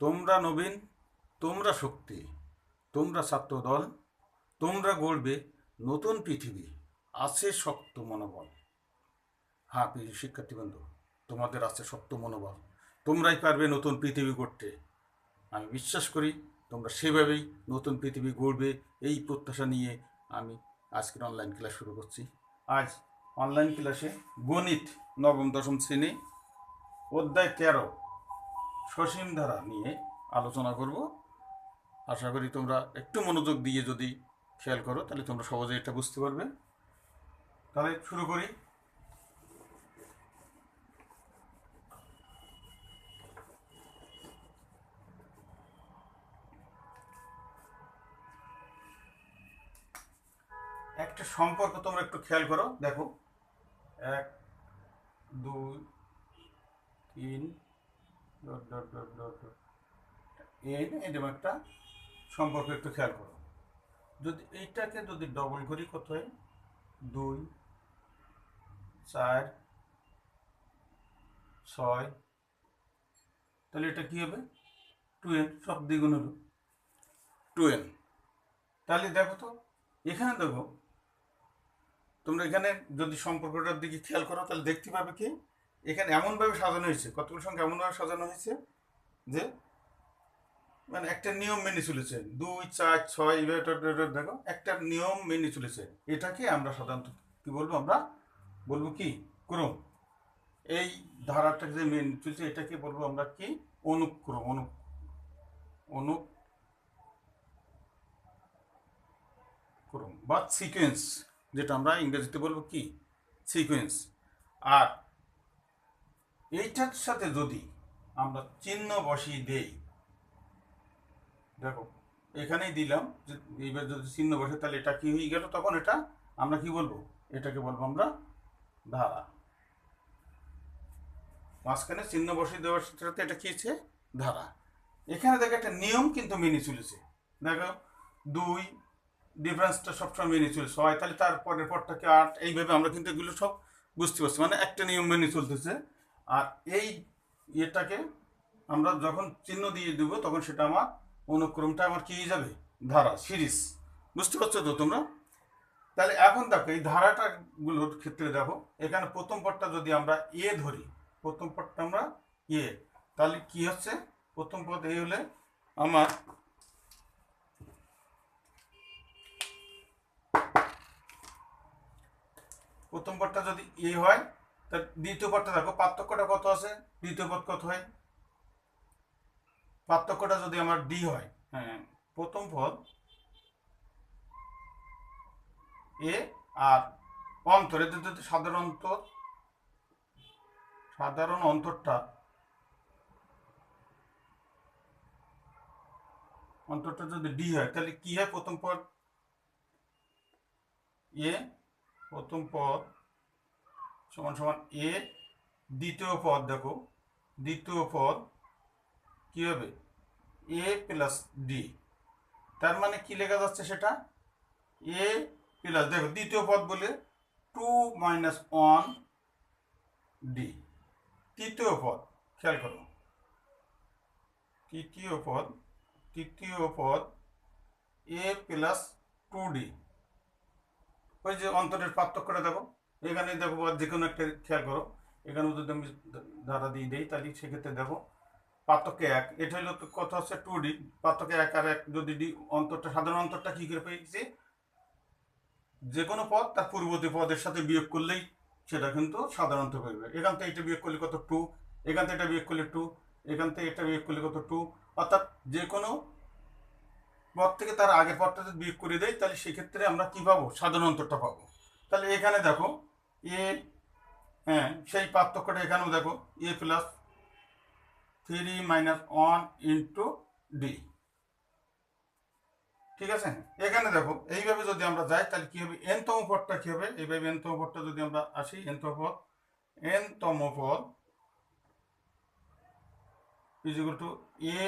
তোমরা নবীন, তোমরা শক্তি, তোমরা ছাত্রদল, তোমরা গড়বে নতুন পৃথিবী, আছে শক্ত মনোবল। হ্যাঁ প্রিয় শিক্ষার্থীবৃন্দ, তোমাদের আছে শক্ত মনোবল। তোমরাই পারবে নতুন পৃথিবী গড়তে। আমি বিশ্বাস করি তোমরা সেভাবেই নতুন পৃথিবী গড়বে, এই প্রত্যাশা নিয়ে আমি আজকের অনলাইন ক্লাস শুরু করছি। আজ অনলাইন ক্লাসে গণিত নবম, দশম শ্রেণি, অধ্যায় তেরো। সসীম ধারা নিয়ে আলোচনা করব। আশা করি তোমরা একটু মনোযোগ দিয়ে যদি খেয়াল করো, তাহলে তোমরা সহজে এটা বুঝতে পারবে। তাহলে শুরু করি। একটা সম্পর্ক তোমরা একটু খেয়াল করো, দেখো। এক, দুই, তিন dot dot dot dot dot. N এরকম একটা সম্পর্ক একটু খেয়াল করো। যদি এইটাকে যদি ডবল করি কত হয়? দুই, চার, ছয়, তাহলে এটা কি হবে? টু এন সব দ্বিগুণ হলো। টু এন তাহলে দেখো তো, এখানে দেখো, তোমরা এখানে যদি সম্পর্কটার দিকে খেয়াল করো, তাহলে দেখতে পাবে কি? এখানে এমনভাবে সাজানো হয়েছে, কতগুলো সংখ্যা এমনভাবে সাজানো হয়েছে যে মানে একটা নিয়ম মেনে চলেছে। দুই, চার, ছয় দেখো, একটা নিয়ম মেনে চলেছে। এটাকে আমরা সাধারণত কি বলব আমরা? বলব কি? ক্রম। এই ধারাটা যে মেনে চলছে, এটাকে বলব আমরা কি? অনুক্রম, অনু, অনুক্রম বা সিকোয়েন্স যেটা আমরা ইংরেজিতে বলব কি? সিকোয়েন্স আর এইটার সাথে যদি আমরা চিহ্ন বসিয়ে দেই, দেখো, এখানেই দিলাম যে এইবার যদি চিহ্ন বসে, তাহলে এটা কি হয়ে গেল? তখন এটা আমরা কি বলব? এটাকে বলব আমরা ধারা। মাঝখানে চিহ্ন বসিয়ে দেওয়ার সাথে এটা কি হচ্ছে ধারা। এখানে দেখো একটা নিয়ম কিন্তু মেনে চলেছে। দেখো, দুই ডিফারেন্সটা সবসময় মেনে চলেছে। হয়, তাহলে তারপরের পরটাকে আট, এইভাবে আমরা কিন্তু এগুলো সব বুঝতে পারছি। মানে একটা নিয়ম মেনে চলতেছে। আর এই ইয়েটাকে আমরা যখন চিহ্ন দিয়ে দেবো, তখন সেটা আমার অনুক্রমটা আমার কি যাবে? ধারা, সিরিজ। বুঝতে পারছ তো তোমরা? তাহলে এখন দেখো, এই ধারাটা গুলোর ক্ষেত্রে দেখো, এখানে প্রথম পদটা যদি আমরা এ ধরি, প্রথম পদটা আমরা এ, তাহলে কি হচ্ছে? প্রথম পদ এ হলে আমার প্রথম পদটা যদি এ হয় দ্বিতীয় পদটা দেখো, পার্থক্যটা কত আছে? দ্বিতীয় পদ কত হয়? পার্থক্যটা যদি আমার ডি হয় হ্যাঁ প্রথম পদ এ আর অন্তর এদের যদি সাধারণ অন্তর, সাধারণ অন্তরটা অন্তরটা যদি ডি হয়, তাহলে কি হয়? প্রথম পদ এ প্রথম পদ সমান সমান এ, দ্বিতীয় পদ দেখো, দ্বিতীয় পদ কি হবে? A plus d. তার মানে কি লেখা যাচ্ছে সেটা? এ প্লাস, দেখো, দ্বিতীয় পদ বলে টু মাইনাস ওয়ান ডি। তৃতীয় পদ, খেয়াল করো। তৃতীয় পদ তৃতীয় পদ এ প্লাস টু ডি। ওই যে অন্তরের পার্থক্যটা দেখো। এখানে দেখো বা যে কোনো একটা খেয়াল করো। এখানেও যদি আমি ধারা দিয়ে দিই, তাহলে সেক্ষেত্রে দেখো পার্থক্য এক। এটা হলো কথা হচ্ছে টু ডি পার্থক্য এক আর এক যদি ডি অন্তরটা, সাধারণ অন্তরটা কী করে পেয়েছি? যে কোনো পদ, তার পূর্ববর্তী পদের সাথে বিয়োগ করলেই সেটা কিন্তু সাধারণত পেয়ে এখান থেকে এটা বিয়োগ করলে কত? টু এখান থেকে এটা বিয়োগ করলে টু এখান থেকে এটা বিয়োগ করলে কত? টু অর্থাৎ যে কোনো পদ থেকে তার আগের পদটা যদি বিয়োগ করে দেয় তাহলে সেক্ষেত্রে আমরা কী পাবো? সাধারণ অন্তরটা পাবো। তাহলে এখানে দেখো এ হ্যাঁ সেই পার্থক্যটা এখানেও দেখো, a plus three minus one into d ঠিক আছে? এখানে দেখো, এইভাবে যদি আমরা যাই, তাহলে কি হবে? এনতম পদটা কি হবে? এইভাবে এনতম পদটা যদি আমরা আসি এনতম পদ এনতম পদ equal to a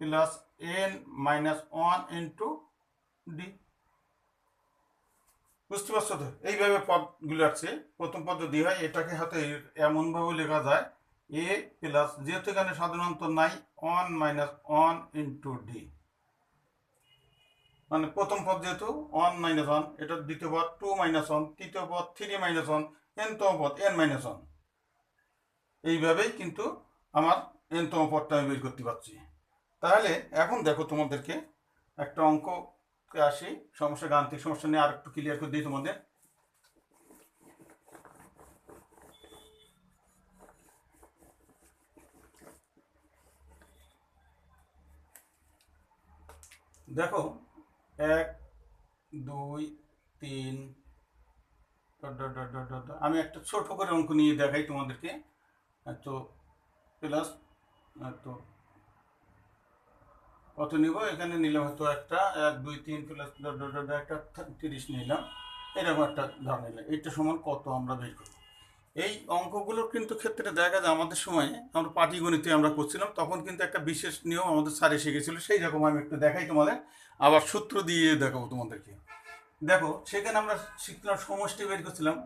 plus n minus one into d বুঝতে পারছ তো? এইভাবে পদগুলো আছে। প্রথম পদ্ধতি হয়, এটাকে হয়তো এমনভাবে লেখা যায়, এ প্লাস যেহেতু এখানে সাধারণত নাই, one minus one into d. মানে প্রথম পদ যেহেতু, ওয়ান মাইনাস ওয়ান, এটা দ্বিতীয় পদ, টু মাইনাস ওয়ান, তৃতীয় পদ, থ্রি মাইনাস ওয়ান এনতম পদ, এন মাইনাস ওয়ান। এইভাবেই কিন্তু আমার এনতম পদটা আমি বের করতে পারছি। তাহলে এখন দেখো তোমাদেরকে একটা অঙ্ককে আসি? সমস্যা গাণিতিক সমস্যা নিয়ে আর একটু ক্লিয়ার করে দিই তোমাদের। দেখো, এক, দুই, তিন। আমি একটা ছোট করে অঙ্ক নিয়ে দেখাই তোমাদেরকে। তো প্লাস তো কত নিব? এখানে নিলাম হয়তো একটা, এক, দুই, তিন, প্লাস একটা তিরিশ নিলাম। এরকম একটা ধর নিলাম এইটা সমান কত আমরা বের করব? এই অঙ্কগুলোর কিন্তু ক্ষেত্রে দেখা যায় আমাদের সময় আমরা পাটিগণিতে আমরা করছিলাম, তখন কিন্তু একটা বিশেষ নিয়ম আমাদের স্যারে শিখেছিল সেই রকম আমি একটু দেখাই তোমাদের। আবার সূত্র দিয়ে দেখাবো তোমাদেরকে। দেখো, সেখানে আমরা শিখলাম সমষ্টি বের করছিলাম।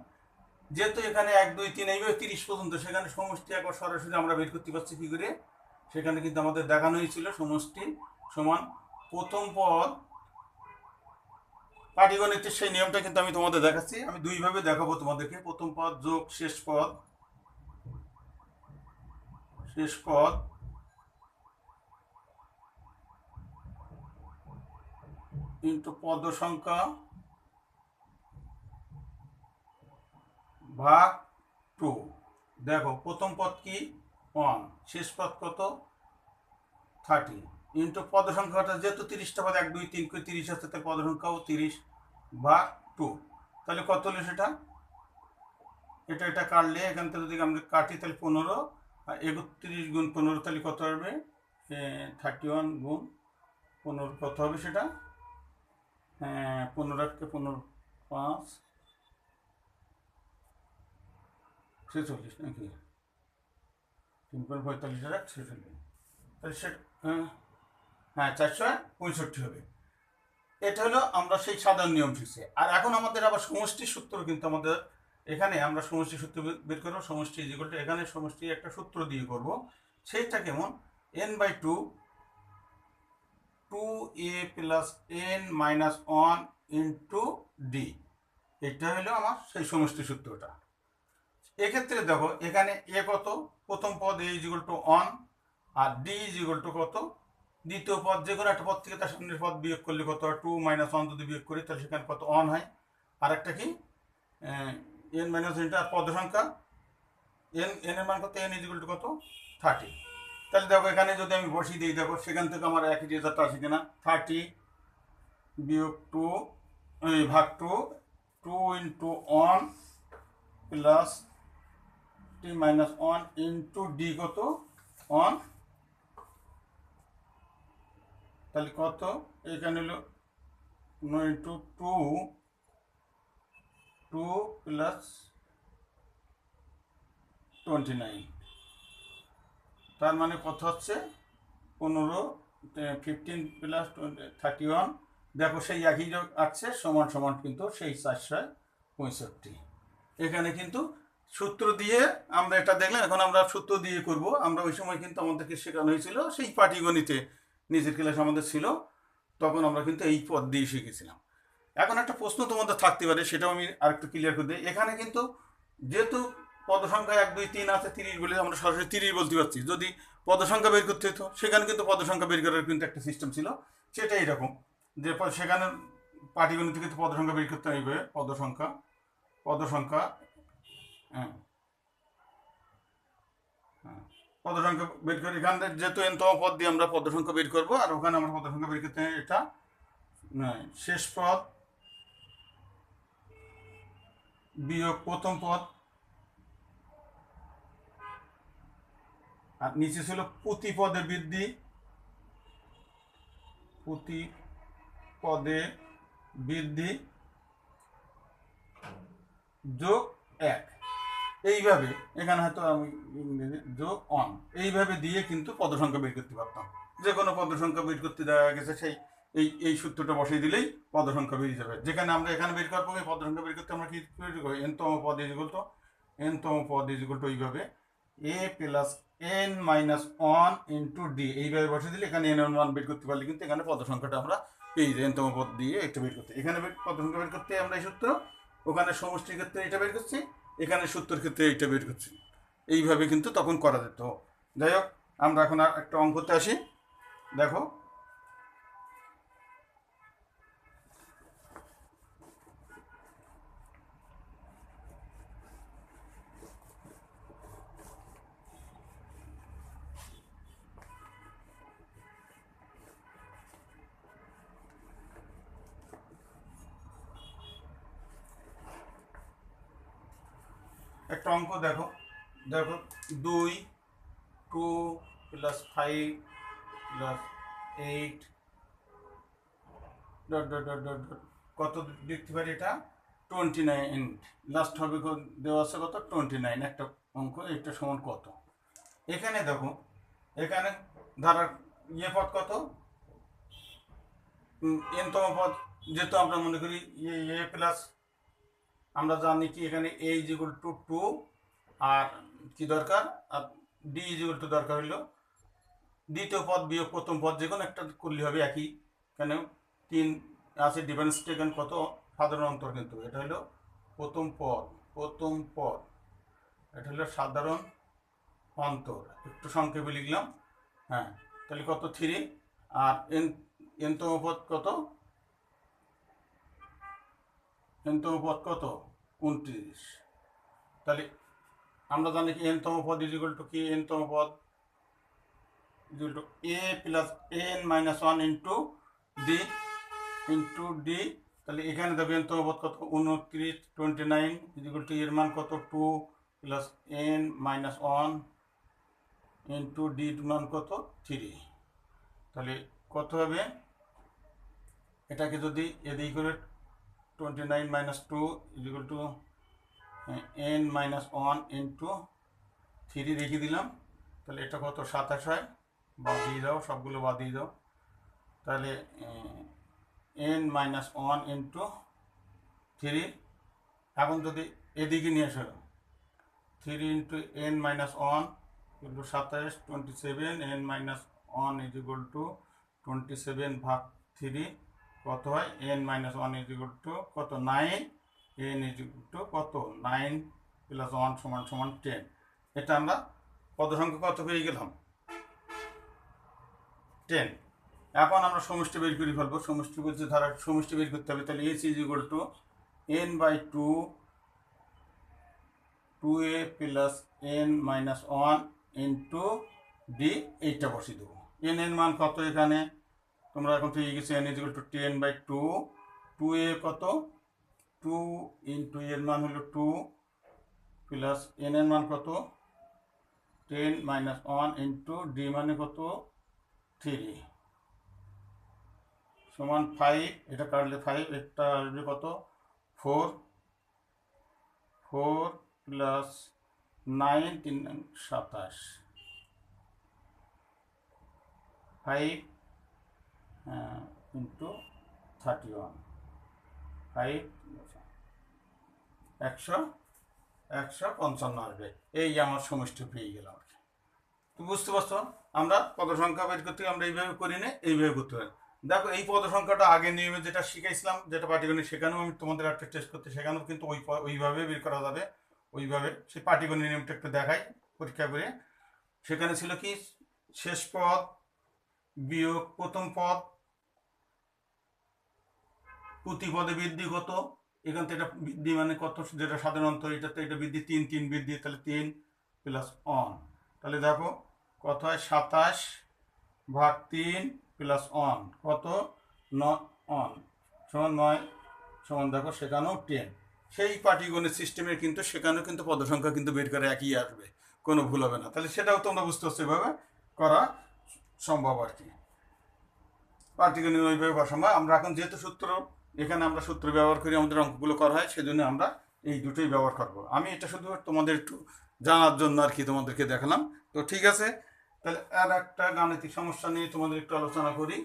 যেহেতু এখানে এক, দুই, তিন এইভাবে তিরিশ পর্যন্ত, সেখানে সমষ্টি একবার সরাসরি আমরা বের করতে পারছি কী করে? সেখানে কিন্তু আমাদের দেখানো হয়েছিল সমষ্টি। সমান প্রথম পদ। পাটিগণিতের সেই নিয়মটা কিন্তু আমি তোমাদের দেখাচ্ছি। আমি দুইভাবে দেখাবো তোমাদেরকে। প্রথম পদ যোগ, শেষ পদ। শেষ পদ। ইন্টু পদ সংখ্যা ভাগ টু। দেখো, প্রথম পদ কি? ওয়ান। শেষ পদ কত? থার্টি। ইন্টু পদ সংখ্যাটা যেহেতু তিরিশটা পদ, এক, দুই, তিন করে তিরিশ আছে, তাহলে পদ সংখ্যাও তিরিশ ভাগ টু। তাহলে কত হলো সেটা? এটা এটা কাটলে, এখান থেকে যদি আমরা কাটি, তাহলে পনেরো, আর একত্রিশ গুণ পনেরো, তাহলে কত হবে? থার্টি ওয়ান গুণ পনেরো, কত হবে সেটা? হ্যাঁ পনেরো একটা পনেরো, পাঁচ, ছেচল্লিশ, নাকি? তিন পয়েন্ট পঁয়তাল্লিশ হাজার ছেচল্লিশ। তাহলে সে হ্যাঁ চারশো পঁয়ষট্টি হবে। এটা হলো আমরা সেই সাধারণ নিয়ম শিখছি আর এখন আমাদের আবার সমষ্টি সূত্র কিন্তু আমাদের এখানে আমরা সমষ্টি সূত্র বের করব, সমষ্টি যেগুলো এখানে সমষ্টি একটা সূত্র দিয়ে করব। সেইটা কেমন? N by two two a plus n minus one into d এটা হলো আমার সেই সমষ্টি সূত্রটা। এক্ষেত্রে দেখো, এখানে এ কত? প্রথম পদ a is equal to one R d is equal to কত? দ্বিতীয় পদ, যে কোনো একটা পদ থেকে তার সামনের পদ বিয়োগ করলে কত টু মাইনাস ওয়ান যদি বিয়োগ করি, তাহলে সেখানে কত ওয়ান হয়? আর একটা কি এন মাইনাস এনটা পদ সংখ্যা এন এন এর মান কত? এন ইজিগুল টু কত? থার্টি তাহলে দেখো, এখানে যদি আমি বসিয়ে দিই, দেখো, সেখান থেকে আমার একই রেজাল্ট আসে কিনা? থার্টি বিয়োগ টু ভাগ two two into one plus t minus one into d কত? ওয়ান তাহলে কত? এখানে হলো into two two plus twenty nine. তার মানে কত হচ্ছে? পনেরো ফিফটিন প্লাস থার্টি ওয়ান। দেখো সেই একই আছে, সমান সমান কিন্তু সেই চারশো পঁয়ষট্টি। এখানে কিন্তু সূত্র দিয়ে আমরা এটা দেখলাম, এখন আমরা সূত্র দিয়ে করব। আমরা ওই সময় কিন্তু আমাদেরকে শেখানো হয়েছিল সেই পাটিগণিতে নিজের ক্লাস আমাদের ছিল, তখন আমরা কিন্তু এই পদ দিয়ে শিখেছিলাম। এখন একটা প্রশ্ন তোমাদের থাকতে পারে, সেটাও আমি আরেকটু ক্লিয়ার করে দিই। এখানে কিন্তু যেহেতু পদ সংখ্যা এক, দুই, তিন আছে, তিরিশ বলে আমরা সরাসরি তিরিশ বলতে পারছি। যদি পদ সংখ্যা বের করতে হতো, সেখানে কিন্তু পদ সংখ্যা বের করার কিন্তু একটা সিস্টেম ছিল। সেটা এরকম। যে সেখানে পাটিগণিতে কিন্তু পদ সংখ্যা বের করতে হবে পদ সংখ্যা পদ সংখ্যা হ্যাঁ হ্যাঁ। পদ সংখ্যা বের করে। এখান থেকে যেহেতু এনতম পদ দিয়ে আমরা পদ সংখ্যা বের করব আর ওখানে আমরা পদ সংখ্যা বের করতে এটা নয়, শেষ পদ বিয়োগ প্রথম পদ। আর নিচে ছিল প্রতি পদে বৃদ্ধি। প্রতি পদে বৃদ্ধি যোগ এক। এইভাবে, এখানে হয়তো আমি ইংরেজি যোগ অন এইভাবে দিয়ে কিন্তু পদ সংখ্যা বের করতে পারতাম। যে কোনো পদ সংখ্যা বের করতে দেওয়া গেছে, সেই এই এই সূত্রটা বসিয়ে দিলেই পদ সংখ্যা বেরিয়ে যাবে। যেখানে আমরা এখানে বের করব, এই পদ সংখ্যা বের করতে আমরা কি এনতম পদ ইজিগুল তো এনতম পদ ইজিগুল তো এইভাবে a plus n minus one into d এইভাবে বসে দিলে এখানে এন ওয়ান বের করতে পারলে কিন্তু এখানে পদ সংখ্যাটা আমরা পেয়ে যাই। এনতম পদ দিয়ে এটা বের করতে। এখানে পদ সংখ্যা বের করতে আমরা এই সূত্র, ওখানে সমষ্টির ক্ষেত্রে এটা বের করছি এখানে সত্তর ক্ষেত্রে এইটা বের করছি। এইভাবে কিন্তু তখন করা যেত। যাই হোক, আমরা এখন একটা অঙ্কতে আসি। দেখো একটা অঙ্ক দেখো। দেখো, দুই, two plus five plus eight dot dot dot dot dot কত লিখতে পারি এটা? টোয়েন্টি নাইন লাস্ট হবে? দেওয়া আছে কত? টোয়েন্টি নাইন একটা অঙ্ক, এটা সমান কত? এখানে দেখো, এখানে ধারার ইয়ে পদ কত? এনতম পদ, যেহেতু আমরা মনে করি ইয়ে এ প্লাস আমরা জানি কি এখানে a is equal to two আর কি দরকার? আর ডি ইজ ইকুয়াল টু দরকার হলো দ্বিতীয় পদ বিয়োগ প্রথম পদ যে কোনো একটা করলে হবে একই। এখানে তিন আছে ডিফারেন্সটা এখানে কত? সাধারণ অন্তর কিন্তু। এটা হলো প্রথম পদ প্রথম পদ। এটা হলো সাধারণ অন্তর। একটু সংক্ষেপে লিখলাম। হ্যাঁ তাহলে কত? থ্রি আর এন, এনতম পদ কত? এনতম পদ কত? উনত্রিশ। তাহলে আমরা জানি কি এনতম পদ ইজ টু কি? এনতম পদ equal to a plus n minus one into d into d তাহলে এখানে দেখো এনতম পদ কত? উনত্রিশ twenty nine is equal to এর মান কত? Two plus n minus one into d মান কত? থ্রি তাহলে কত হবে? এটাকে যদি এদিকে করে twenty nine minus two is equal to n minus one into three রেখে দিলাম। তাহলে এটা কত? সাতাশ হয়। বাদ দিয়ে দাও, সবগুলো বাদ দিয়ে দাও। তাহলে n minus one into three এখন যদি এদিকে নিয়ে আসো three into n minus one into সাতাশ twenty seven n minus one is equal to twenty seven ভাগ থ্রি কত হয়? N minus one is equal to কত? Nine n is equal to কত? নাইন প্লাস ওয়ান সমান সমান ten এটা আমরা পদ সংখ্যা কত পেয়ে গেলাম? টেন এখন আমরা সমষ্টি বের করে ফেলব। সমষ্টি বলতে ধারা, সমষ্টি বের করতে হবে। তাহলে s is equal to n by two two a plus n minus one into d এইটা বসিয়ে দেবো। এন এর মান কত এখানে? তোমরা এখন পেয়ে গেছো n is equal to ten by two two a কত? টু ইন্টু এর মান হলো টু প্লাস এন এর মান কত? Ten minus one into d মানে কত? থ্রি সমান ফাইভ এটা কাটলে ফাইভ এটা আসবে কত? ফোর ফোর প্লাস নাইন তিন, সাতাশ। Five into thirty one five একশো একশো পঞ্চান্ন আসবে। এই আমার সমষ্টি পেয়ে গেলাম আর তো বুঝতে পারছ? আমরা পদ সংখ্যা বের করতে আমরা এইভাবে করি না, এইভাবে করতে পারি দেখো, এই পদ সংখ্যাটা আগে নিয়মে যেটা শিখাইছিলাম, যেটা পাটিগণিত সেখানেও আমি তোমাদের একটা টেস্ট করতে সেখানেও কিন্তু ওই ওইভাবে বের করা যাবে। ওইভাবে সেই পাটিগণিত নিয়মটা একটু দেখাই, পরীক্ষা করে। সেখানে ছিল কি? শেষ পদ বিয়োগ প্রথম পদ প্রতি পদে বৃদ্ধি কত? এখান থেকে এটা বৃদ্ধি মানে কত? যেটা সাধারণত এটাতে এটা বৃদ্ধি তিন তিন বৃদ্ধি, তাহলে তিন প্লাস অন তাহলে দেখো, কত হয়? সাতাশ ভাগ তিন প্লাস অন কত? ন অন সমান নয়, সমান দেখো, সেখানেও টেন সেই পাটিগণিত সিস্টেমের কিন্তু, সেখানেও কিন্তু পদসংখ্যা কিন্তু বের করে একই আসবে। কোনো ভুল হবে না। তাহলে সেটাও তোমরা বুঝতে পারছ এভাবে করা সম্ভব আর কি। পাটিগণিত ওইভাবে করা সম্ভব আমরা এখন যেহেতু সূত্র এখানে আমরা সূত্র ব্যবহার করি, আমাদের অঙ্কগুলো করা হয়, সেজন্য আমরা এই দুটোই ব্যবহার করব। আমি এটা শুধু তোমাদের একটু জানার জন্য আর কি তোমাদেরকে দেখালাম। তো ঠিক আছে, তাহলে আর একটা গাণিতিক সমস্যা নিয়ে তোমাদের একটু আলোচনা করি।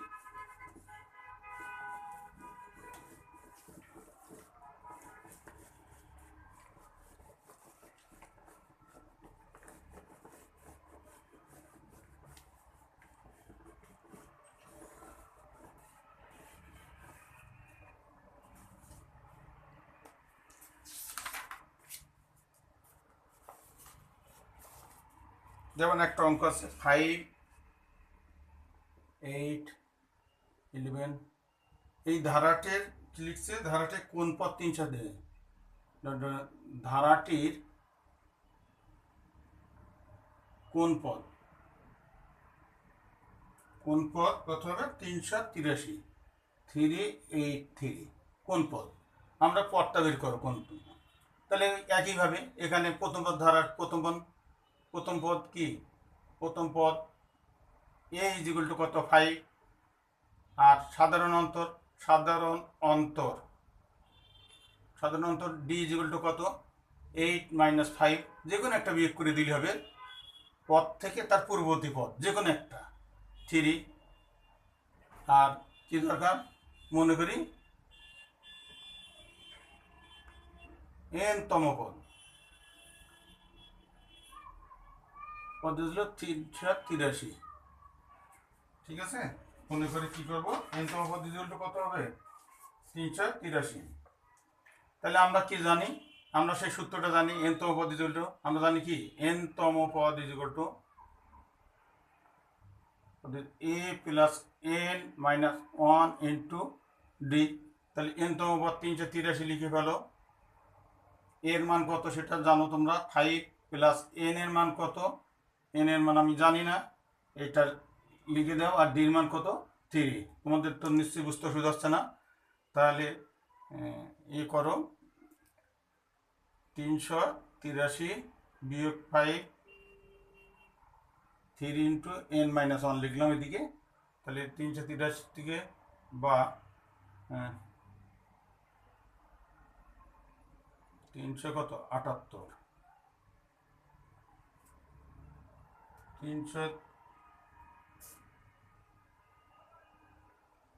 যেমন একটা অঙ্ক আছে ফাইভ এইট ইলেভেন এই ধারাটির লিখছে? ধারাটি কোন পথ তিন সাথে ধারাটির কোন পদ কোন কত হবে তিনশো তিরাশি। থ্রি এইট থ্রি কোন পদ আমরা পদটা বের করো কোন তাহলে একইভাবে এখানে প্রথম পদ ধারার প্রথম পদ প্রথম পদ কি? প্রথম পদ এ ইজ ইকুয়াল টু কত? ফাইভ আর সাধারণ অন্তর? সাধারণ অন্তর। সাধারণ অন্তর ডি ইজ ইকুয়াল টু কত? এইট মাইনাস ফাইভ যে কোনো একটা বিয়োগ করে দিলে হবে পদ থেকে তার পূর্ববর্তী পদ যে কোনো একটা। থ্রি আর কি দরকার? মনে করি এন তম পদ। পদ হল তিরাশি। ঠিক আছে? মনে করে কি করব? এন তম পদ রেজাল্ট কত হবে? তিনশো তিরাশি। তাহলে আমরা কি জানি? আমরা সেই সূত্রটা জানি এন তম পদ ইজুয়াল আমরা জানি কি? এন তম পদ equal to a plus n minus one into d তাহলে এন তম পদ তিনশো তিরাশি লিখে ফেলো। এর মান কত সেটা জানো তোমরা? ফাইভ প্লাস এন এর মান কত? এন এর মান আমি জানি না। এটা লিখে দাও, আর ডির মান কত? থ্রি। তোমাদের তো নিশ্চয়ই বুঝতে অসুবিধা হচ্ছে না। তাহলে, এ করো। তিনশো তিরাশি বিয়োগ five three into n minus one লিখলাম এদিকে। তাহলে তিনশো তিরাশি থেকে বা তিনশো কত? আটাত্তর। তিনশো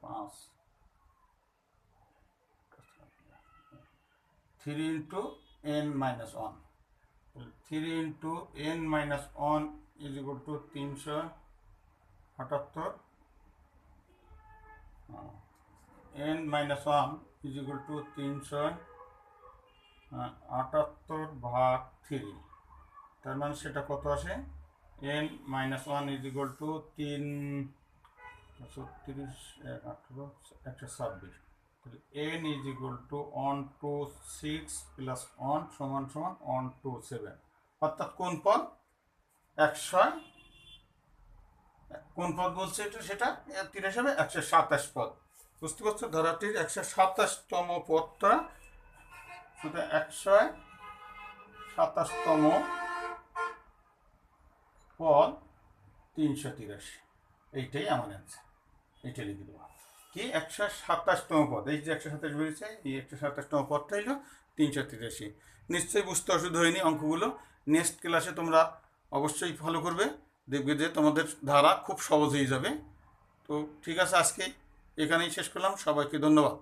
পাঁচ। Three into n minus one three into n minus one is equal to তিনশো আটাত্তর n minus one is equal to তিনশো আটাত্তর ভাগ থ্রি তার মানে সেটা কত আসে? N minus one is equal to তিন ছত্রিশ আঠেরো, একশো ছাব্বিশ। তাহলে n is equal to one two six plus one সমান সমান ওয়ান টু সেভেন অর্থাৎ কোন পদ? একশো কোন পদ বলছে এটা সেটা? তিন হিসাবে একশো সাতাশ পদ। বুঝতে পারছ? ধারাটির একশো সাতাশতম পদটা সেটা একশো সাতাশতম পদ তিনশো তিরাশি। এইটাই আমার অ্যান্সার এইটা লিখে দেবো। কি একশো সাতাশতম পদ? এই যে একশো সাতাশ বেরিয়েছে, এই একশো সাতাশতম পদটা হলো তিনশো তিরাশি। নিশ্চয়ই বুঝতে অসুবিধা হয়নি অঙ্কগুলো। নেক্সট ক্লাসে তোমরা অবশ্যই ফলো করবে। দেখবে যে তোমাদের ধারা খুব সহজ হয়ে যাবে। তো ঠিক আছে, আজকে এখানেই শেষ করলাম। সবাইকে ধন্যবাদ।